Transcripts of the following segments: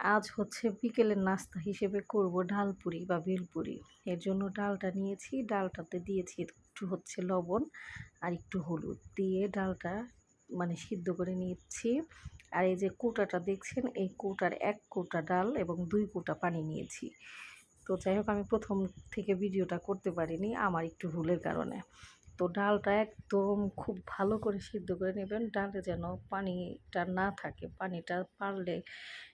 আজ হচ্ছে বিকেলের নাস্তা হিসেবে করব ডালপুরি বা বেলপুরি এর জন্য ডালটা নিয়েছি, ডালটাতে দিয়েছি একটু হচ্ছে লবণ আর একটু হলুদ। দিয়ে ডালটা মানে সিদ্ধ করে নিচ্ছি। আর এই যে কোটাটা দেখছেন, এই কোটার এক কোটা ডাল এবং দুই কোটা পানি নিয়েছি। তো যাই হোক, আমি প্রথম থেকে ভিডিওটা করতে পারিনি, আমার একটু ভুলের কারণে। তো ডালটা একদম খুব ভালো করে সিদ্ধ করে নেবেন। ডালে যেন পানিটা না থাকে, পানিটা পারলে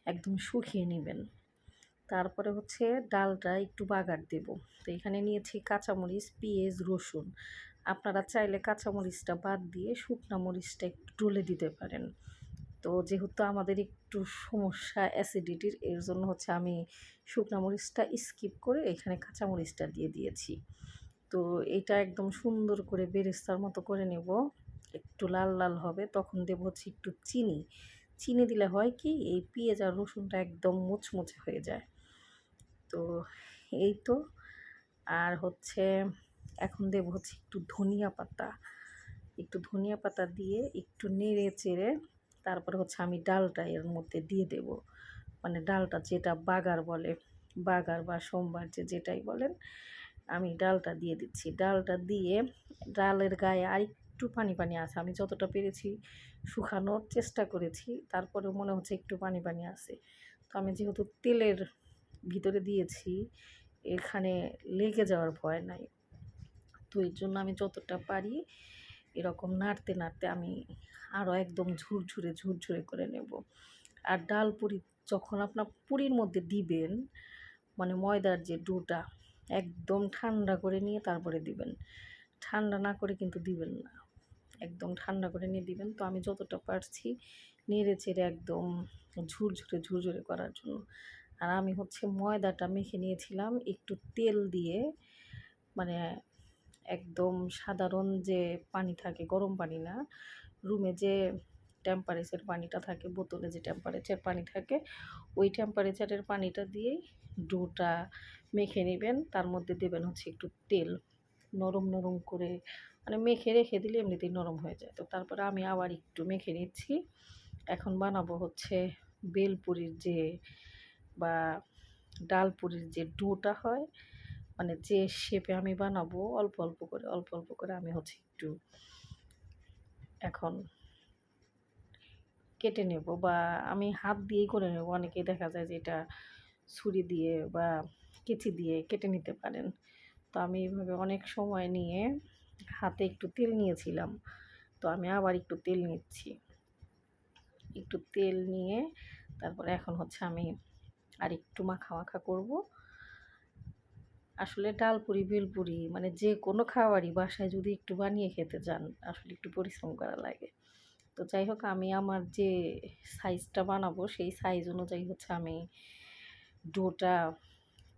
একদম শুকিয়ে নেবেন। তারপরে হচ্ছে ডালটা একটু বাগার দেব। তো এখানে নিয়েছি কাঁচামরিচ, পেঁয়াজ, রসুন। আপনারা চাইলে কাঁচামরিচটা বাদ দিয়ে শুকনা মরিচটা একটু ডলে দিতে পারেন। তো যেহেতু আমাদের একটু সমস্যা অ্যাসিডিটির, এর জন্য হচ্ছে আমি শুকনা মরিচটা স্কিপ করে এখানে কাঁচামরিচটা দিয়ে দিয়েছি। তো এটা একদম সুন্দর করে বেরেস্তার মতো করে নেব। একটু লাল লাল হবে, তখন দেব হচ্ছে একটু চিনি। চিনি দিলে হয় কি, এই পেঁয়াজ আর রসুনটা একদম মুচমুচে হয়ে যায়। তো এই তো, আর হচ্ছে এখন দেব হচ্ছে একটু ধনিয়া পাতা। একটু ধনিয়া পাতা দিয়ে একটু নেড়ে চেড়ে তারপরে হচ্ছে আমি ডালটা এর মধ্যে দিয়ে দেব। মানে ডালটা যেটা বাগার বলে, বাগার বা সোমবার যে যেটাই বলেন আমি ডালটা দিয়ে দিচ্ছি। ডালটা দিয়ে ডালের গায়ে আর একটু পানি পানি আছে। আমি যতটা পেরেছি শুকানোর চেষ্টা করেছি তারপরে মনে হচ্ছে একটু পানি পানি আছে। তো আমি যেহেতু তেলের ভিতরে দিয়েছি, এখানে লেগে যাওয়ার ভয় নাই। তো এর জন্য আমি যতটা পারি এরকম নাড়তে নাড়তে আমি আরও একদম ঝুরঝুরে ঝুরঝুরে করে নেব। আর ডাল পুরি যখন আপনার পুরীর মধ্যে দিবেন মানে ময়দার যে ডোটা একদম ঠান্ডা করে নিয়ে তারপরে দিবেন। ঠান্ডা না করে কিন্তু দিবেন না। একদম ঠান্ডা করে নিয়ে দিবেন। তো আমি যতটা পারছি নেড়ে চেড়ে একদম ঝুরঝুরে ঝুরঝুরে করার জন্য। আর আমি হচ্ছে ময়দাটা মেখে নিয়েছিলাম একটু তেল দিয়ে। মানে একদম সাধারণ যে পানি থাকে, গরম পানি না, রুমে যে টেম্পারেচার পানিটা থাকে, বোতলে যে টেম্পারেচার পানি থাকে, ওই টেম্পারেচারের পানিটা দিয়েই ডোটা মেখে নেবেন। তার মধ্যে দেবেন হচ্ছে একটু তেল, নরম নরম করে মানে মেখে রেখে দিলে এমনিতেই নরম হয়ে যায়। তো তারপরে আমি আবার একটু মেখে নিচ্ছি। এখন বানাবো হচ্ছে বেলপুরির যে বা ডালপুরির যে ডোটা হয় মানে যে শেপে আমি বানাবো, অল্প অল্প করে, অল্প অল্প করে আমি হচ্ছে একটু এখন কেটে নেব বা আমি হাত দিয়েই করে নেব। অনেকেই দেখা যায় যে এটা ছুরি দিয়ে বা কেচি দিয়ে কেটে নিতে পারেন। তো আমি এইভাবে অনেক সময় নিয়ে হাতে একটু তেল নিয়েছিলাম। তো আমি আবার একটু তেল নিচ্ছি। একটু তেল নিয়ে তারপরে এখন হচ্ছে আমি আর একটু মাখা মাখা করব। আসলে ডালপুরি বেলপুরি মানে যে কোনো খাবারই বাসায় যদি একটু বানিয়ে খেতে চান, আসলে একটু পরিশ্রম করা লাগে। তো যাই হোক, আমি আমার যে সাইজটা বানাবো, সেই সাইজ অনুযায়ী হচ্ছে আমি ডোটা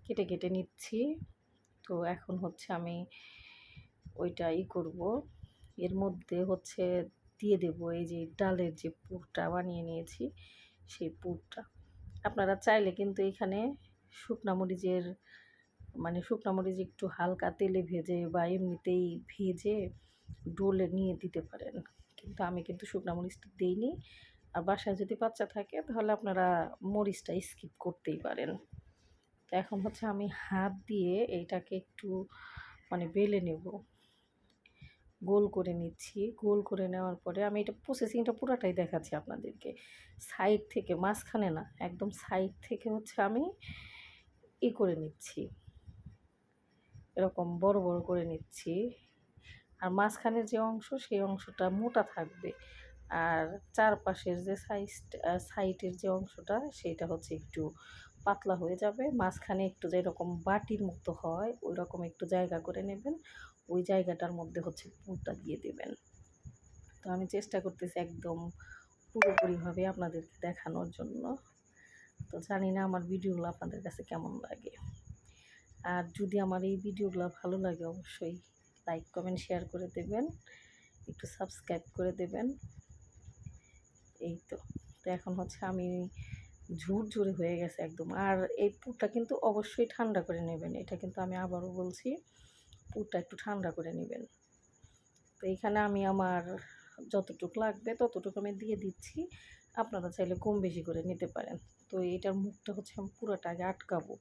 কেটে কেটে নিচ্ছি। তো এখন হচ্ছে আমি ওইটা ই করব। এর মধ্যে হচ্ছে দিয়ে দেব এই যে ডালের যে পুরটা বানিয়ে নিয়েছি, সেই পুরটা। আপনারা চাইলে কিন্তু এখানে শুকনা মরিচের মানে শুকনা মরিচ একটু হালকা তেলে ভেজে বা এমনিতেই ভেজে ডোলে নিয়ে দিতে পারেন। কিন্তু আমি কিন্তু শুকনা মরিচটা দিইনি। আর বাসায় যদি বাচ্চা থাকে, তাহলে আপনারা মরিচটা স্কিপ করতেই পারেন। তো এখন হচ্ছে আমি হাত দিয়ে এইটাকে একটু মানে বেলে নেব। গোল করে নিচ্ছি। গোল করে নেওয়ার পরে আমি এটা প্রসেসিংটা পুরোটাই দেখাচ্ছি আপনাদেরকে। সাইড থেকে, মাঝখানে না, একদম সাইড থেকে হচ্ছে আমি ই করে নিচ্ছি। এরকম বড় বড় করে নিচ্ছি। আর মাঝখানের যে অংশ, সেই অংশটা মোটা থাকবে। আর চারপাশের যে সাইজ সাইডের যে অংশটা সেটা হচ্ছে একটু পাতলা হয়ে যাবে। মাঝখানে একটু যেরকম বাটির মতো হয় ওই রকম একটু জায়গা করে নেবেন। ওই জায়গাটার মধ্যে হচ্ছে পুরটা দিয়ে দেবেন। তো আমি চেষ্টা করতেছি একদম পুরোপুরিভাবে আপনাদেরকে দেখানোর জন্য। তো জানি না আমার ভিডিওগুলো আপনাদের কাছে কেমন লাগে। আর যদি আমার এই ভিডিওগুলো ভালো লাগে, অবশ্যই লাইক কমেন্ট শেয়ার করে দেবেন। একটু সাবস্ক্রাইব করে দেবেন। এই তো। তো এখন হচ্ছে আমি ঝুরঝুরে হয়ে গেছে একদম। আর এই পুরটা কিন্তু অবশ্যই ঠান্ডা করে নেবেন। এটা কিন্তু আমি আবারও বলছি, পুরটা একটু ঠান্ডা করে নেবেন। তো এখানে আমি আমার যতটুকু লাগবে ততটুকু আমি দিয়ে দিচ্ছি। আপনারা চাইলে কম বেশি করে নিতে পারেন। তো এটার মুখটা হচ্ছে আমি পুরোটা আগে আটকাবো।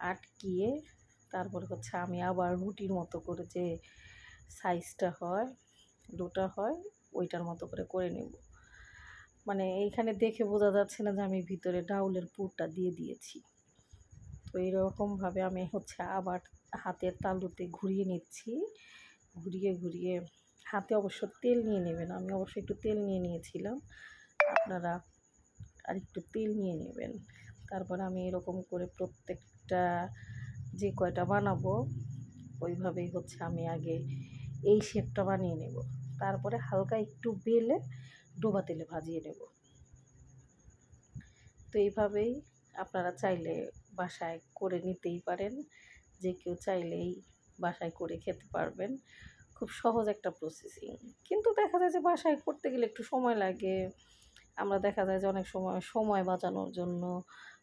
আটকিয়ে তারপরে হচ্ছে আমি আবার রুটির মতো করে যে সাইজটা হয় ডোটা হয়, ওইটার মতো করে করে নেব। মানে এইখানে দেখে বোঝা যাচ্ছে না যে আমি ভিতরে ডাউলের পুরটা দিয়ে দিয়েছি। তো এইরকমভাবে আমি হচ্ছে আবার হাতের তালুতে ঘুরিয়ে নিচ্ছি। ঘুরিয়ে ঘুরিয়ে হাতে অবশ্য তেল নিয়ে নেবেন, আমি অবশ্য একটু তেল নিয়ে নিয়েছিলাম। আপনারা আর একটু তেল নিয়ে নেবেন। তারপর আমি এরকম করে প্রত্যেকটা যে কয়টা বানাবো, ওইভাবেই হচ্ছে আমি আগে এই শেপটা বানিয়ে নেব। তারপরে হালকা একটু বেলে ডোবা তেলে ভাজিয়ে নেব। তো এইভাবেই আপনারা চাইলে বাসায় করে নিতেই পারেন। যে কেউ চাইলেই বাসায় করে খেতে পারবেন। খুব সহজ একটা প্রসেসিং কিন্তু দেখা যায় যে বাসায় করতে গেলে একটু সময় লাগে। আমরা দেখা যায় যে অনেক সময় সময় বাঁচানোর জন্য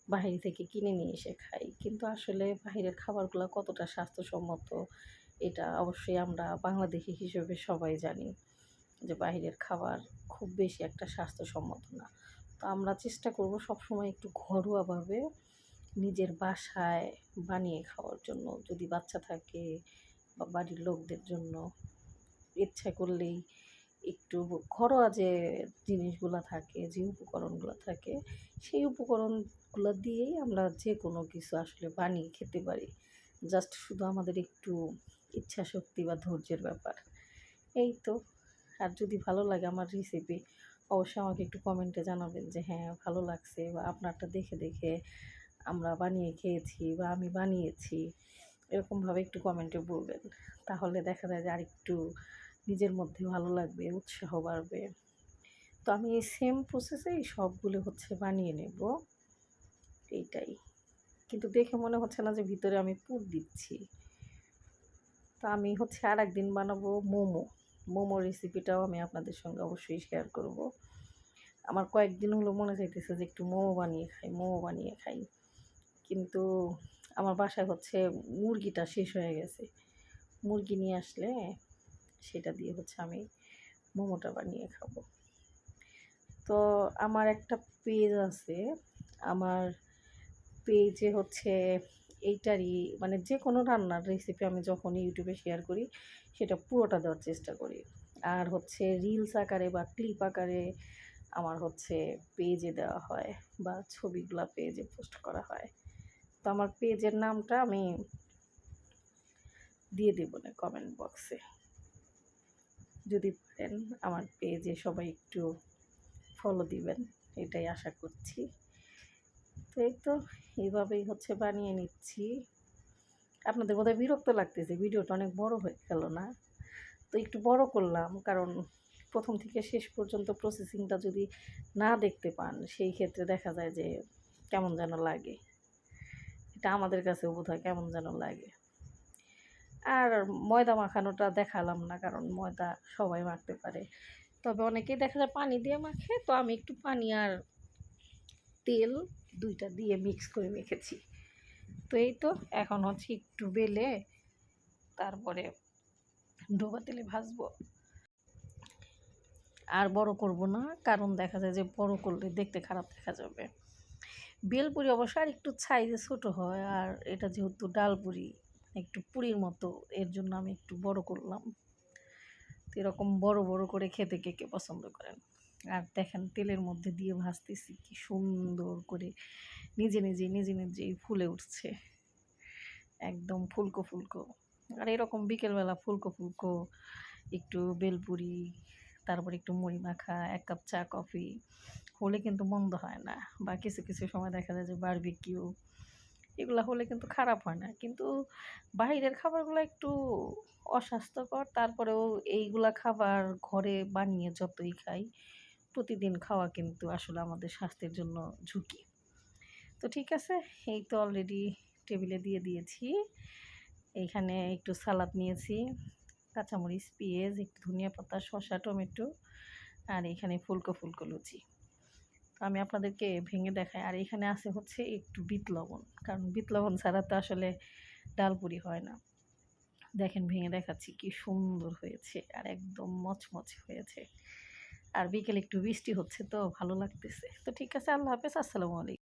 বাহির থেকে কিনে নিয়ে এসে খাই। কিন্তু আসলে বাহিরের খাবারগুলো কতটা স্বাস্থ্যসম্মত, এটা অবশ্যই আমরা বাংলাদেশি হিসেবে সবাই জানি যে বাহিরের খাবার খুব বেশি একটা স্বাস্থ্যসম্মত না। তো আমরা চেষ্টা করব সবসময় একটু ঘরোয়াভাবে নিজের বাসায় বানিয়ে খাওয়ার জন্য। যদি বাচ্চা থাকে বা বাড়ির লোকদের জন্য, ইচ্ছা করলেই একটু ঘরোয়া যে জিনিসগুলো থাকে, যে উপকরণগুলো থাকে, সেই উপকরণগুলো দিয়েই আমরা যে কোনো কিছু আসলে বানিয়ে খেতে পারি। জাস্ট শুধু আমাদের একটু ইচ্ছা শক্তি বা ধৈর্যের ব্যাপার। এই তো। আর যদি ভালো লাগে আমার রেসিপি অবশ্যই আমাকে একটু কমেন্টে জানাবেন যে হ্যাঁ ভালো লাগছে বা আপনারটা দেখে দেখে আমরা বানিয়ে খেয়েছি বা আমি বানিয়েছি। এরকমভাবে একটু কমেন্টে বলবেন। তাহলে দেখা যায় যে আরেকটু নিজের মধ্যে ভালো লাগবে, উৎসাহ বাড়বে। তো আমি এই সেম প্রসেসেই সবগুলো হচ্ছে বানিয়ে নেব। এইটাই। কিন্তু দেখে মনে হচ্ছে না যে ভিতরে আমি পুর দিচ্ছি। তো আমি হচ্ছে আর একদিন বানাবো মোমো। মোমো রেসিপিটাও আমি আপনাদের সঙ্গে অবশ্যই শেয়ার করব। আমার কয়েকদিন হলো মনে চাইতেছে যে একটু মোমো বানিয়ে খাই, মোমো বানিয়ে খাই। কিন্তু আমার বাসায় হচ্ছে মুরগিটা শেষ হয়ে গেছে। মুরগি নিয়ে আসলে সেটা দিয়ে হচ্ছে আমি মোমোটা বানিয়ে খাব। তো আমার একটা পেজ আছে, আমার পেজে হচ্ছে এইটারই মানে যে কোনো রান্নার রেসিপি আমি যখন ইউটিউবে শেয়ার করি, সেটা পুরোটা দেওয়ার চেষ্টা করি। আর হচ্ছে রিলস আকারে বা ক্লিপ আকারে আমার হচ্ছে পেজে দেওয়া হয় বা ছবিগুলো পেজে পোস্ট করা হয়। তো আমার পেজের নামটা আমি দিয়ে দেবো না কমেন্ট বক্সে যদি পারেন আমার পেজে সবাই একটু ফলো দিবেন, এটাই আশা করছি। তো এই তো, এইভাবেই হচ্ছে বানিয়ে নিচ্ছি। আপনাদের বোধহয় বিরক্ত লাগতেছে, ভিডিওটা অনেক বড় হয়ে গেল না? তো একটু বড় করলাম, কারণ প্রথম থেকে শেষ পর্যন্ত প্রসেসিংটা যদি না দেখতে পান, সেই ক্ষেত্রে দেখা যায় যে কেমন যেন লাগে। এটা আমাদের কাছেও বোধ হয় কেমন যেন লাগে। আর ময়দা মাখানোটা দেখালাম না, কারণ ময়দা সবাই মাখতে পারে। তবে অনেকেই দেখা যায় পানি দিয়ে মাখে, তো আমি একটু পানি আর তেল দুইটা দিয়ে মিক্স করে মেখেছি। তো এই তো, এখন হচ্ছে একটু বেলে তারপরে ডোবা তেলে ভাজবো। আর বড় করব না, কারণ দেখা যায় যে বড় করলে দেখতে খারাপ দেখা যাবে। বেলপুরি অবশ্য আর একটু সাইজে ছোটো হয়, আর এটা যেহেতু ডালপুরি একটু পুরীর মতো, এর জন্য আমি একটু বড় করলাম। তো এরকম বড় বড় করে খেতে কে কে পছন্দ করেন? আর দেখেন, তেলের মধ্যে দিয়ে ভাজতেছি, কি সুন্দর করে নিজে নিজে নিজে নিজেই ফুলে উঠছে। একদম ফুলকো ফুলকো। আর এরকম বিকেলবেলা ফুলকো ফুলকো, একটু বেলপুরি, তারপর একটু মুড়ি মাখা, এক কাপ চা, কফি, হলে কিন্তু মন্দ হয় না। বা কিছু কিছু সময় দেখা যায় যে বারবিকিউ এগুলো হলে কিন্তু খারাপ হয় না। কিন্তু বাইরের খাবারগুলো একটু অস্বাস্থ্যকর, তারপরেও এইগুলা খাবার ঘরে বানিয়ে যতই খাই, প্রতিদিন খাওয়া কিন্তু আসলে আমাদের স্বাস্থ্যের জন্য ঝুঁকি। তো ঠিক আছে, এই তো অলরেডি টেবিলে দিয়ে দিয়েছি। এইখানে একটু সালাদ নিয়েছি, কাঁচামরিচ, পেঁয়াজ, একটু ধনিয়া পাতা, শসা, টমেটো, আর এখানে ফুলকো ফুলকো লুচি। আমি আপনাদেরকে ভেঙে দেখাই। আর এখানে আছে হচ্ছে একটু বিট লবণ। কারণ বিট লবণ ছাড়া তো আসলে ডালপুরি হয় না। দেখেন, ভেঙে দেখাচ্ছি, কি সুন্দর হয়েছে আর একদম মচমচ হয়েছে। আর বিকেলে একটু বৃষ্টি হচ্ছে তো ভালো লাগতেছে। তো ঠিক আছে, আল্লাহ হাফেজ, আসসালামু আলাইকুম।